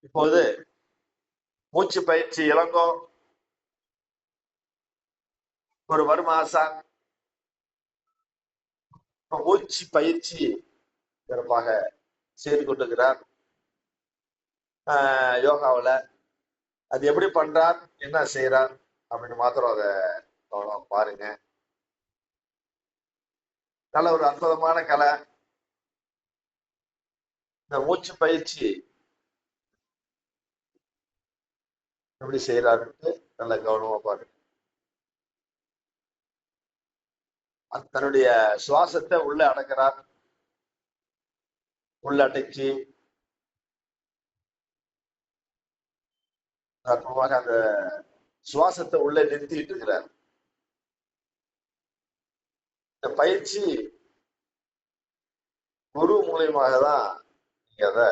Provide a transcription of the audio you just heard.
இப்போது மூச்சு பயிற்சி இளங்கோ. ஒரு வருமாசான் மூச்சு பயிற்சி சிறப்பாக செய்து கொண்டிருக்கிறார். ஆஹ் யோகாவுல. அது எப்படி பண்றார் என்ன செய்யறார் அப்படின்னு மாத்திரம் அதை கவனம் பாருங்க. நல்ல ஒரு அற்புதமான கலை. இந்த மூச்சு பயிற்சி எப்படி செய்யறாருன்னு நல்ல கவனமா பாருங்க அது தன்னுடைய சுவாசத்தை உள்ள அடக்கிறார். உள்ள அடைச்சு அற்புதமாக அந்த சுவாசத்தை உள்ள நிறுத்திட்டு இருக்கிறார். இந்த பயிற்சி குரு மூலியமாக தான் நீங்க அதை